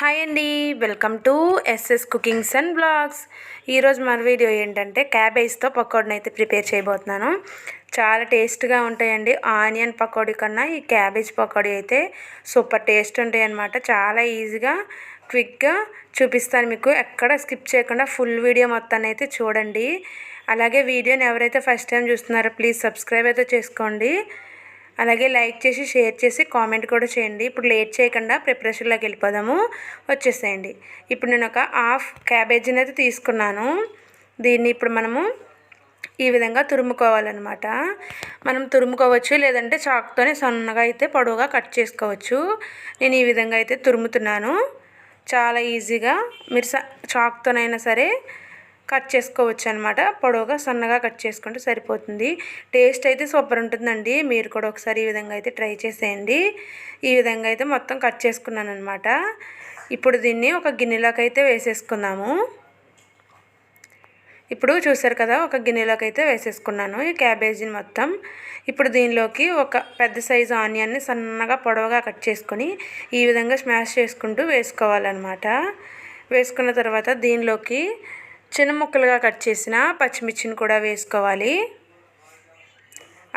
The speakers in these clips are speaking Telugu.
హాయ్ అండి. Welcome to SS cookings and blogs. ఈరోజు మన వీడియో ఏంటంటే క్యాబేజ్తో పకోడీని అయితే ప్రిపేర్ చేయబోతున్నాను. చాలా టేస్ట్గా ఉంటాయండి. ఆనియన్ పకోడీ కన్నా ఈ క్యాబేజ్ పకోడీ అయితే సూపర్ టేస్ట్ ఉంటాయి అన్నమాట. చాలా ఈజీగా క్విక్గా చూపిస్తాను మీకు. ఎక్కడ స్కిప్ చేయకుండా ఫుల్ వీడియో మొత్తాన్ని అయితే చూడండి. అలాగే వీడియోని ఎవరైతే ఫస్ట్ టైం చూస్తున్నారో ప్లీజ్ సబ్స్క్రైబ్ అయితే చేసుకోండి. అలాగే లైక్ చేసి షేర్ చేసి కామెంట్ కూడా చేయండి. ఇప్పుడు లేట్ చేయకుండా ప్రిపరేషన్లోకి వెళ్ళిపోదాము. వచ్చేసేయండి. ఇప్పుడు నేను ఒక హాఫ్ క్యాబేజీని అయితే తీసుకున్నాను. దీన్ని ఇప్పుడు మనము ఈ విధంగా తురుముకోవాలన్నమాట. మనం తురుముకోవచ్చు లేదంటే చాక్తోనే సన్నగా అయితే పొడవుగా కట్ చేసుకోవచ్చు. నేను ఈ విధంగా అయితే తురుముతున్నాను. చాలా ఈజీగా. మీరు చాక్తోనైనా సరే కట్ చేసుకోవచ్చు అనమాట పొడవుగా సన్నగా కట్ చేసుకుంటే సరిపోతుంది. టేస్ట్ అయితే సూపర్ ఉంటుందండి. మీరు కూడా ఒకసారి ఈ విధంగా అయితే ట్రై చేసేయండి. ఈ విధంగా అయితే మొత్తం కట్ చేసుకున్నాను అనమాట ఇప్పుడు దీన్ని ఒక గిన్నెలోకి అయితే వేసేసుకున్నాము ఇప్పుడు చూసారు కదా ఒక గిన్నెలోకి అయితే వేసేసుకున్నాను ఈ క్యాబేజీని మొత్తం. ఇప్పుడు దీనిలోకి ఒక పెద్ద సైజు ఆనియన్ని సన్నగా పొడవుగా కట్ చేసుకొని ఈ విధంగా స్మాష్ చేసుకుంటూ వేసుకోవాలన్నమాట. వేసుకున్న తర్వాత దీనిలోకి చిన్న ముక్కలుగా కట్ చేసిన పచ్చిమిర్చిని కూడా వేసుకోవాలి.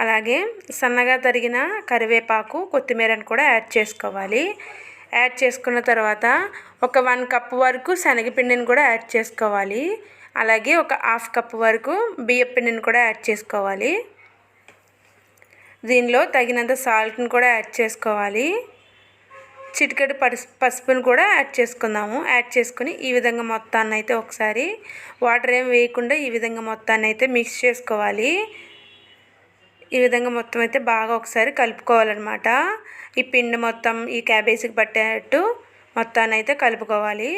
అలాగే సన్నగా తరిగిన కరివేపాకు కొత్తిమీరని కూడా యాడ్ చేసుకోవాలి. యాడ్ చేసుకున్న తర్వాత ఒక వన్ కప్ వరకు శనగపిండిని కూడా యాడ్ చేసుకోవాలి. అలాగే ఒక హాఫ్ కప్ వరకు బియ్య పిండిని కూడా యాడ్ చేసుకోవాలి. దీనిలో తగినంత సాల్ట్ని కూడా యాడ్ చేసుకోవాలి. చిటికెడు పసుపును కూడా యాడ్ చేసుకుందాము. యాడ్ చేసుకుని ఈ విధంగా మొత్తాన్ని అయితే ఒకసారి వాటర్ ఏం వేయకుండా ఈ విధంగా మొత్తాన్ని అయితే మిక్స్ చేసుకోవాలి. ఈ విధంగా మొత్తం అయితే బాగా ఒకసారి కలుపుకోవాలన్నమాట. ఈ పిండి మొత్తం ఈ క్యాబేజీకి పట్టేటట్టు మొత్తాన్ని అయితే కలుపుకోవాలి.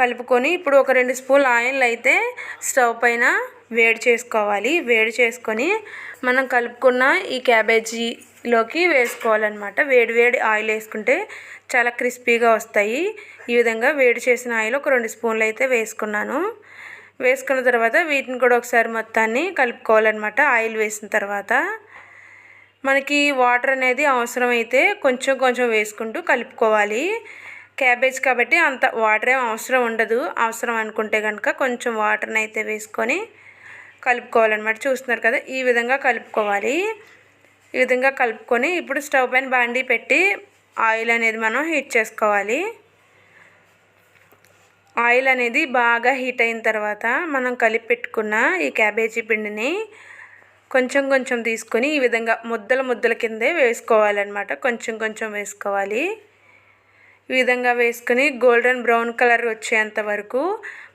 కలుపుకొని ఇప్పుడు ఒక రెండు స్పూన్లు ఆయిల్ అయితే స్టవ్ పైన వేడి చేసుకోవాలి. వేడి చేసుకొని మనం కలుపుకున్న ఈ క్యాబేజీలోకి వేసుకోవాలన్నమాట. వేడి వేడి ఆయిల్ వేసుకుంటే చాలా క్రిస్పీగా వస్తాయి. ఈ విధంగా వేడి చేసిన ఆయిల్ ఒక రెండు స్పూన్లు అయితే వేసుకున్నాను. వేసుకున్న తర్వాత వీటిని కూడా ఒకసారి మొత్తాన్ని కలుపుకోవాలన్నమాట ఆయిల్ వేసిన తర్వాత. మనకి వాటర్ అనేది అవసరమైతే కొంచెం కొంచెం వేసుకుంటూ కలుపుకోవాలి. క్యాబేజ్ కాబట్టి అంత వాటర్ ఏం అవసరం ఉండదు. అవసరం అనుకుంటే కనుక కొంచెం వాటర్ని అయితే వేసుకొని కలుపుకోవాలన్నమాట. చూస్తున్నారు కదా ఈ విధంగా కలుపుకోవాలి. ఈ విధంగా కలుపుకొని ఇప్పుడు స్టవ్ పైన బాండీ పెట్టి ఆయిల్ అనేది మనం హీట్ చేసుకోవాలి. ఆయిల్ అనేది బాగా హీట్ అయిన తర్వాత మనం కలిపి పెట్టుకున్న ఈ క్యాబేజీ పిండిని కొంచెం కొంచెం తీసుకొని ఈ విధంగా ముద్దల ముద్దల కిందే వేసుకోవాలన్నమాట. కొంచెం కొంచెం వేసుకోవాలి. ఈ విధంగా వేసుకుని గోల్డెన్ బ్రౌన్ కలర్ వచ్చేంత వరకు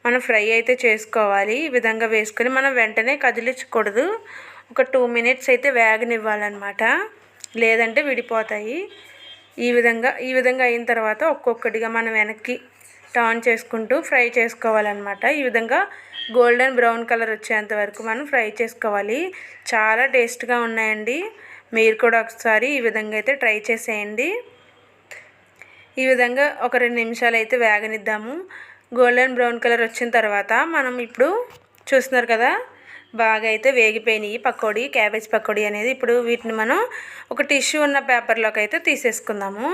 మనం ఫ్రై అయితే చేసుకోవాలి. ఈ విధంగా వేసుకొని మనం వెంటనే కదిలించకూడదు. ఒక టూ మినిట్స్ అయితే వేగనివ్వాలన్నమాట. లేదంటే విడిపోతాయి. ఈ విధంగా ఈ విధంగా అయిన తర్వాత ఒక్కొక్కటిగా మనం వెనక్కి టర్న్ చేసుకుంటూ ఫ్రై చేసుకోవాలన్నమాట. ఈ విధంగా గోల్డెన్ బ్రౌన్ కలర్ వచ్చేంత వరకు మనం ఫ్రై చేసుకోవాలి. చాలా టేస్ట్గా ఉన్నాయండి. మీరు కూడా ఒకసారి ఈ విధంగా అయితే ట్రై చేసేయండి. ఈ విధంగా ఒక రెండు నిమిషాలు అయితే వేగనిద్దాము. గోల్డెన్ బ్రౌన్ కలర్ వచ్చిన తర్వాత మనం ఇప్పుడు చూస్తున్నారు కదా బాగా అయితే వేగిపోయినాయి. పకోడీ క్యాబేజ్ పకోడీ అనేది ఇప్పుడు వీటిని మనం ఒక టిష్యూ ఉన్న పేపర్లోకి అయితే తీసేసుకుందాము.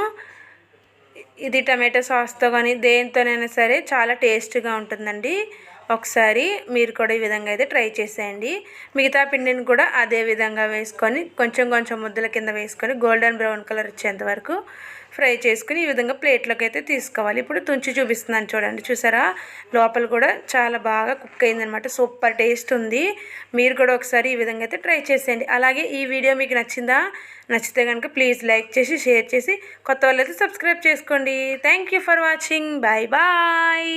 ఇది టమాటో సాస్తో కానీ దేనితోనైనా సరే చాలా టేస్ట్గా ఉంటుందండి. ఒకసారి మీరు కూడా ఈ విధంగా అయితే ట్రై చేసేయండి. మిగతా పిండిని కూడా అదే విధంగా వేసుకొని కొంచెం కొంచెం ముద్దల కింద వేసుకొని గోల్డెన్ బ్రౌన్ కలర్ వచ్చేంత వరకు ఫ్రై చేసుకుని ఈ విధంగా ప్లేట్లోకి అయితే తీసుకోవాలి. ఇప్పుడు తుంచి చూపిస్తున్నాను చూడండి చూసారా? లోపల కూడా చాలా బాగా కుక్ అయిందనమాట సూపర్ టేస్ట్ ఉంది. మీరు కూడా ఒకసారి ఈ విధంగా అయితే ట్రై చేసేయండి. అలాగే ఈ వీడియో మీకు నచ్చిందా? నచ్చితే కనుక ప్లీజ్ లైక్ చేసి షేర్ చేసి కొత్త వాళ్ళు అయితే సబ్స్క్రైబ్ చేసుకోండి. Thank for watching. Bye bye.